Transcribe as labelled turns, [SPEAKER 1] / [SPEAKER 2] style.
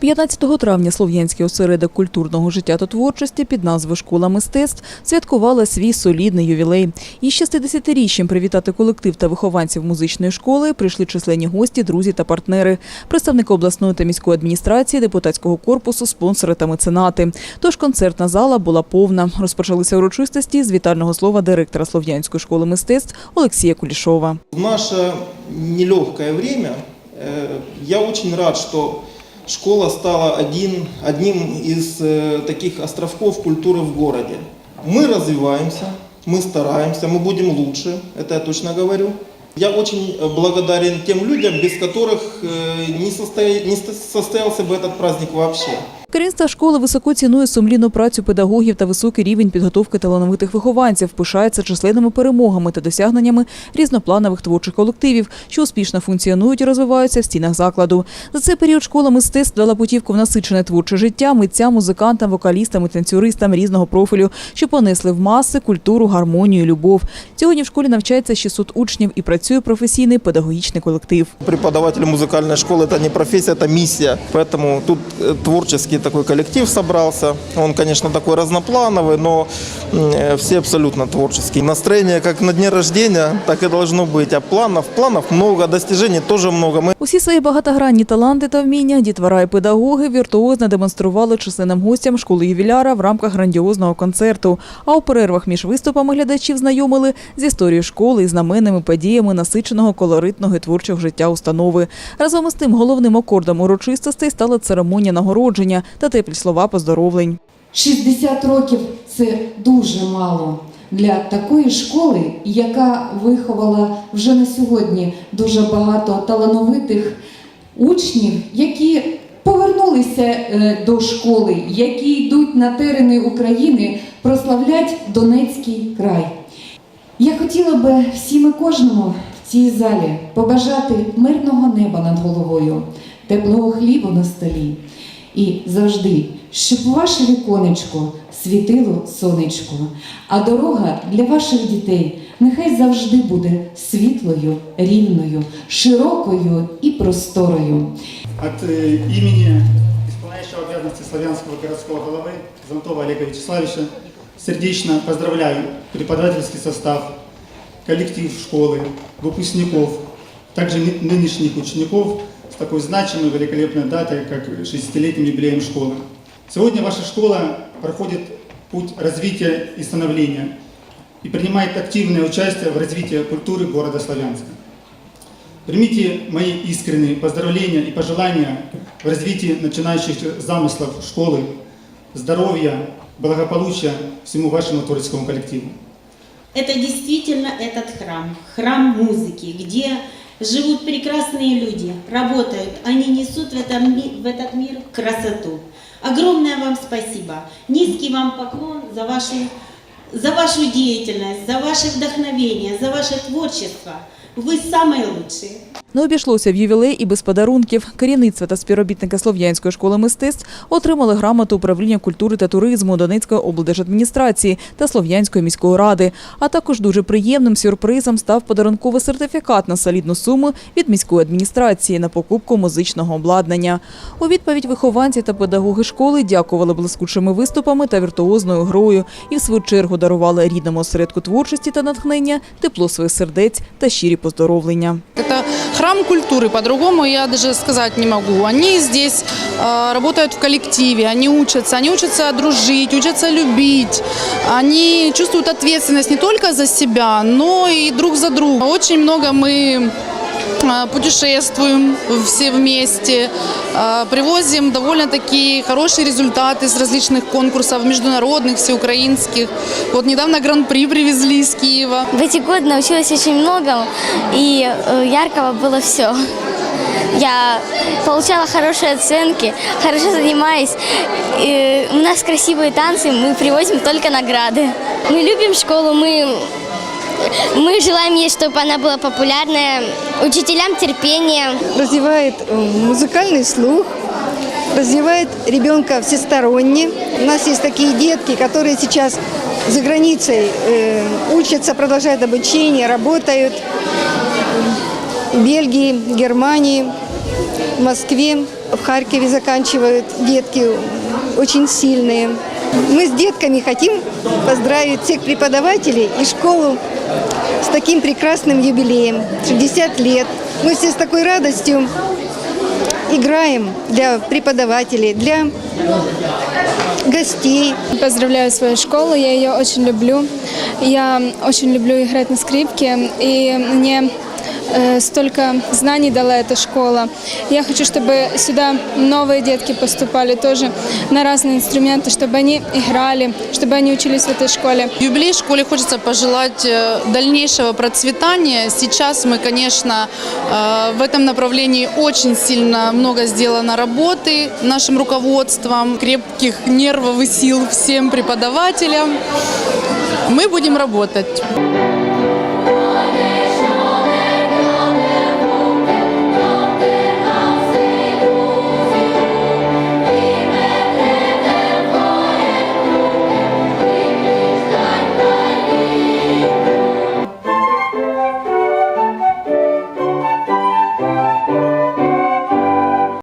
[SPEAKER 1] 15 травня Слов'янський осередок культурного життя та творчості під назвою Школа мистецтв святкувала свій солідний ювілей. Із 60-річчям привітати колектив та вихованців музичної школи прийшли численні гості, друзі та партнери, представники обласної та міської адміністрації, депутатського корпусу, спонсори та меценати. Тож концертна зала була повна. Розпочалися урочистості з вітального слова директора Слов'янської школи мистецтв Олексія Кулішова.
[SPEAKER 2] В наше нелегкое время э, я очень рад, что школа стала один, одним из э, таких островков культуры в городе. Мы развиваемся, мы стараемся, мы будем лучше, это я точно говорю. Я очень э, благодарен тем людям, без которых э, не, состоя- не сто- состоялся бы этот праздник вообще.
[SPEAKER 1] Керівництво школи високо цінує сумлінну працю педагогів та високий рівень підготовки талановитих вихованців, пишається численними перемогами та досягненнями різнопланових творчих колективів, що успішно функціонують і розвиваються в стінах закладу. За цей період школа мистецтв дала путівку в насичене творче життя митцям, музикантам, вокалістам і танцюристам різного профілю, що понесли в маси культуру, гармонію, любов. Сьогодні в школі навчається 600 учнів і працює професійний педагогічний колектив.
[SPEAKER 2] Преподаватель музыкальной школы – это не профессия, это миссия. Поэтому тут э, творческий такой коллектив собрался. Он, конечно, такой разноплановый, но э, все абсолютно творческие. Настроение как на дне рождения, так и должно быть. А планов, планов много, достижений тоже много. Мы
[SPEAKER 1] Усі свої багатогранні таланти та вміння дітвора і педагоги віртуозно демонстрували численним гостям школи ювіляра в рамках грандіозного концерту. А у перервах між виступами глядачів знайомили з історією школи і знаменними подіями насиченого колоритного і творчого життя установи. Разом із тим головним акордом урочистостей стала церемонія нагородження та теплі слова поздоровлень.
[SPEAKER 3] 60 років це дуже мало для такої школи, яка виховала вже на сьогодні дуже багато талановитих учнів, які повернулися е, до школи, які йдуть на терени України прославлять Донецький край. Я хотіла би всім і кожному в цій залі побажати мирного неба над головою, теплого хлібу на столі І завжди, щоб у ваше віконечко світило сонечко, а дорога для ваших дітей нехай завжди буде світлою, рівною, широкою і просторою.
[SPEAKER 4] От э, имени исполняющего обязанности славянского городского головы Зонтова Олега Вячеславовича сердечно поздравляю преподавательский состав, коллектив школы, выпускников, также ны- нынешних учеников С такой значимой, великолепной датой, как 60-летним юбилеем школы. Сегодня ваша школа проходит путь развития и становления и принимает активное участие в развитии культуры города Славянска. Примите мои искренние поздравления и пожелания в развитии начинающих замыслов школы, здоровья, благополучия всему вашему творческому коллективу.
[SPEAKER 5] Это действительно этот храм, храм музыки, где живут прекрасные люди, работают, они несут в, этом, в этот мир красоту. Огромное вам спасибо, низкий вам поклон за вашу, за вашу деятельность, за ваше вдохновение, за ваше творчество. Вы самые лучшие.
[SPEAKER 1] Не обійшлося в ювілей і без подарунків. Керівництво та співробітники Слов'янської школи мистецтв отримали грамоту управління культури та туризму Донецької облдержадміністрації та Слов'янської міської ради. А також дуже приємним сюрпризом став подарунковий сертифікат на солідну суму від міської адміністрації на покупку музичного обладнання. У відповідь вихованці та педагоги школи дякували блискучими виступами та віртуозною грою і в свою чергу дарували рідному осередку творчості та натхнення тепло своїх сердець та щирі поздоровлення.
[SPEAKER 6] Это храм культуры, по-другому я даже сказать не могу. Они здесь э, работают в коллективе, они учатся, они учатся дружить, учатся любить. Они чувствуют ответственность не только за себя, но и друг за друга. Очень много мы э, путешествуем все вместе, э, привозим довольно-таки хорошие результаты с различных конкурсов, международных, всеукраинских. Вот недавно гран-при привезли из Киева.
[SPEAKER 7] В эти годы научилась очень многому, и э, яркого было все. Я получала хорошие оценки, хорошо занимаюсь. И у нас красивые танцы, мы привозим только награды. Мы любим школу, мы, мы желаем ей, чтобы она была популярная, учителям терпение.
[SPEAKER 8] развивает э, музыкальный слух, развивает ребенка всесторонне. У нас есть такие детки, которые сейчас за границей э, учатся, продолжают обучение, работают в Бельгии, Германии, в Москве. в Харькове заканчивают детки очень сильные. Мы с детками хотим поздравить всех преподавателей и школу с таким прекрасным юбилеем, 60 лет. Мы все с такой радостью играем для преподавателей, для гостей.
[SPEAKER 9] Поздравляю свою школу, я ее очень люблю. Я очень люблю играть на скрипке, и мне столько знаний дала эта школа. Я хочу, чтобы сюда новые детки поступали тоже на разные инструменты, чтобы они играли, чтобы они учились в этой школе.
[SPEAKER 6] Юбилей школе хочется пожелать э, дальнейшего процветания. Сейчас мы, конечно, э, в этом направлении очень сильно много сделано работы нашим руководством, крепких нервов и сил всем преподавателям. Мы будем работать.